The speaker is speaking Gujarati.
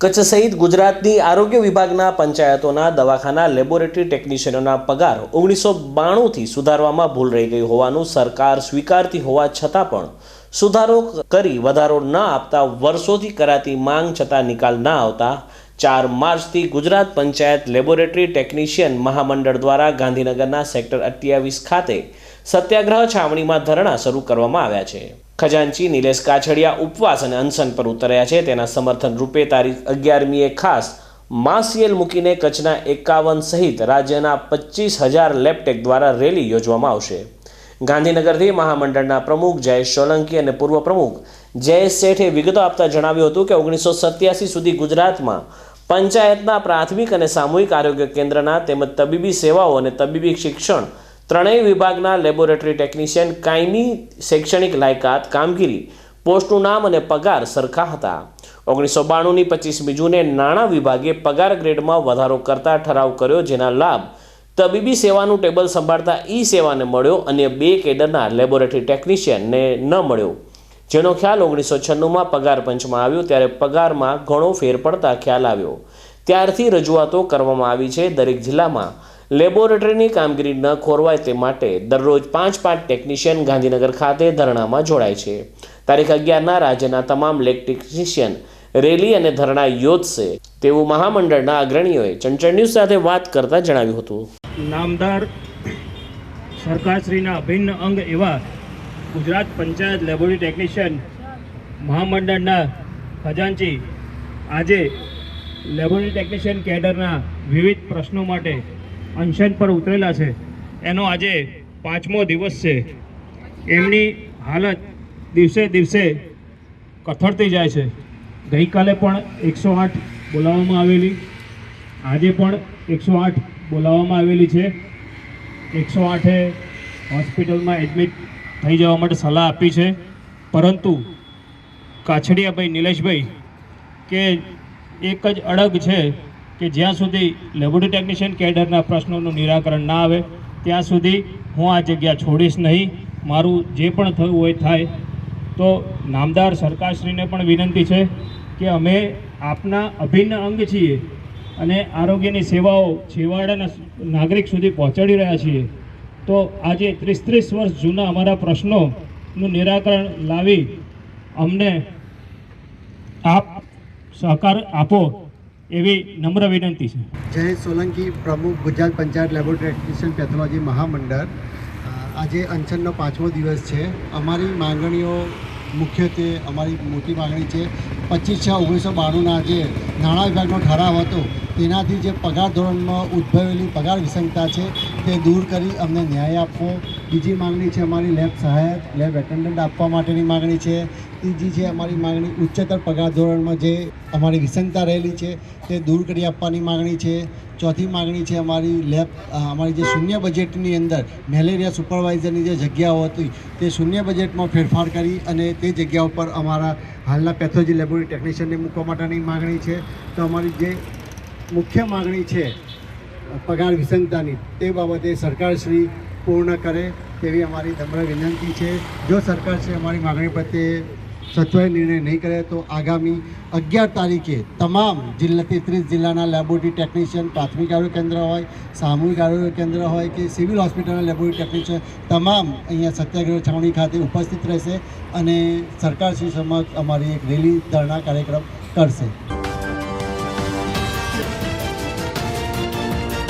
કચ્છ સહિત ગુજરાતની આરોગ્ય વિભાગના પંચાયતોના દવાખાના, લેબોરેટરી ટેકનિશિયનોના પગાર ઓગણીસો બાણુંથી સુધારવામાં ભૂલ રહી ગઈ હોવાનું સરકાર સ્વીકારતી હોવા છતાં પણ સુધારો કરી વધારો ન આપતા વર્ષોથી કરાતી માંગ છતાં નિકાલ ન આવતા ચાર માર્ચથી ગુજરાત પંચાયત લેબોરેટરી ટેકનિશિયન મહામંડળ દ્વારા ગાંધીનગરના સેક્ટર અઠ્યાવીસ ખાતે સત્યાગ્રહ છાવણીમાં ધરણા શરૂ કરવામાં આવ્યા છે. ખજાનચી, નિલેશ કાછડિયા ઉપવાસ અને અનશન પર ઉતર્યા છે. તેના સમર્થન રૂપે તારીખ અગિયારમીએ ખાસ માસિયલ મૂકીને કચ્છના એકાવન સહિત રાજ્યના પચીસ હજાર લેપટેક દ્વારા રેલી યોજવામાં આવશે. ગાંધીનગરથી મહામંડળના પ્રમુખ જયેશ સોલંકી અને પૂર્વ પ્રમુખ જયેશ શેઠે વિગતો આપતા જણાવ્યું હતું કે ઓગણીસો સત્યાસી સુધી ગુજરાતમાં પંચાયતના પ્રાથમિક અને સામૂહિક આરોગ્ય કેન્દ્રના તેમજ તબીબી સેવાઓ અને તબીબી શિક્ષણ ત્રણેય વિભાગના લેબોરેટરી ટેકનિશિયન કાયમી શૈક્ષણિક લાયકાત, કામગીરી, પોસ્ટનું નામ અને પગાર સરખા હતા. ઓગણીસો બાણુંની પચીસમી જૂને નાણાં વિભાગે પગાર ગ્રેડમાં વધારો કરતા ઠરાવ કર્યો, જેના લાભ તબીબી સેવાનું ટેબલ સંભાળતા ઈ સેવાને મળ્યો અને બે કેડરના લેબોરેટરી ટેકનિશિયનને ન મળ્યો. જેનો ખ્યાલ ઓગણીસો છન્નુંમાં પગાર પંચમાં આવ્યો, ત્યારે પગારમાં ઘણો ફેર પડતા ખ્યાલ આવ્યો. ત્યારથી રજૂઆતો કરવામાં આવી છે દરેક જિલ્લામાં. લેબોરેટરીની કામગીરી ન ખોરવાય તે માટે દરરોજ પાંચ પાંચ ટેકનિશિયન ગાંધીનગર ખાતે ધરણામાં જોડાય છે. તારીખ અગિયારના રાજ્યના તમામ લેક ટેકનિશિયન રેલી અને ધરણા યોજશે તેવું મહામંડળના અગ્રણીઓએ ચંચળ ન્યૂઝ સાથે વાત કરતા જણાવ્યું હતું. નામદાર સરકારશ્રીના અભિન્ન અંગ એવા ગુજરાત પંચાયત લેબોરેટરી ટેકનિશિયન મહામંડળના ખજાનચી આજે લેબોરેટરી ટેકનિશિયન કેડરના વિવિધ પ્રશ્નો માટે અનશન પર ઉતરેલા છે. એનો આજે પાંચમો દિવસ છે. એમની હાલત દિવસે દિવસે કથળતી જાય છે. ગઈકાલે પણ એકસો આઠ બોલાવવામાં આવેલી. આજે પણ એકસો આઠ બોલાવવામાં આવેલી છે. એકસો આઠે હોસ્પિટલમાં એડમિટ થઈ જવા માટે સલાહ આપી છે. પરંતુ કાછડિયાભાઈ, નિલેશભાઈ કે એક જ અડગ છે કે જ્યાં સુધી લેબોરેટરી ટેકનિશિયન કેડરના પ્રશ્નોનું નિરાકરણ ના આવે, ત્યાં સુધી હું આ જગ્યા છોડીશ નહીં. મારું જે પણ થયું હોય થાય. તો નામદાર સરકારશ્રીને પણ વિનંતી છે કે અમે આપના અભિન્ન અંગ છીએ અને આરોગ્યની સેવાઓ છેવાડાના નાગરિક સુધી પહોંચાડી રહ્યા છીએ. તો આજે ત્રીસ ત્રીસ વર્ષ જૂના અમારા પ્રશ્નોનું નિરાકરણ લાવી અમને આપ સહકાર આપો. એવી નમ્ર વિનંતી છે. જય સોલંકી પ્રમુખ Gujarat panchayat laboratory technician pathology મહામંડળ. આજે અનશનનો પાંચમો દિવસ છે. અમારી માંગણીઓ મુખ્યત્વે અમારી મોટી માંગણી છે, પચીસ છ ઓગણીસો બાણુંના જે નાણાં વિભાગનો ઠરાવ હતો, તેનાથી જે પગાર ધોરણમાં ઉદ્ભવેલી પગાર વિસંગતા છે, તે દૂર કરી અમને ન્યાય આપવો. બીજી માંગણી છે અમારી લેબ સહાયક, લેબ એટેન્ડન્ટ આપવા માટેની માંગણી છે. ત્રીજી છે અમારી માંગણી ઉચ્ચતર પગાર ધોરણમાં જે અમારી વિસંગતા રહેલી છે તે દૂર કરી આપવાની માંગણી છે. ચોથી માગણી છે અમારી લેબ અમારી જે શૂન્ય બજેટની અંદર મેલેરિયા સુપરવાઇઝરની જે જગ્યાઓ હતી તે શૂન્ય બજેટમાં ફેરફાર કરી અને તે જગ્યા ઉપર અમારા હાલના પેથોલોજી લેબોરેટરી ટેકનિશિયનને મૂકવા માટેની માંગણી છે. તો અમારી જે મુખ્ય માંગણી છે પગાર વિસંગતાની તે બાબતે સરકારશ્રી પૂર્ણ કરે તેવી અમારી નમ્ર વિનંતી છે. જો સરકાર છે અમારી માંગણી પ્રત્યે સત્વરે નિર્ણય નહીં કરે, તો આગામી અગિયાર તારીખે તમામ જિલ્લા તેત્રીસ જિલ્લાના લેબોરેટરી ટેકનિશિયન પ્રાથમિક આરોગ્ય કેન્દ્ર હોય, સામૂહિક આરોગ્ય કેન્દ્ર હોય કે સિવિલ હોસ્પિટલના લેબોરેટરી ટેકનિશિયન તમામ અહીંયા સત્યાગ્રહ છાવણી ખાતે ઉપસ્થિત રહેશે અને સરકારશ્રી સમક્ષ અમારી એક રેલી ધરણા કાર્યક્રમ કરશે.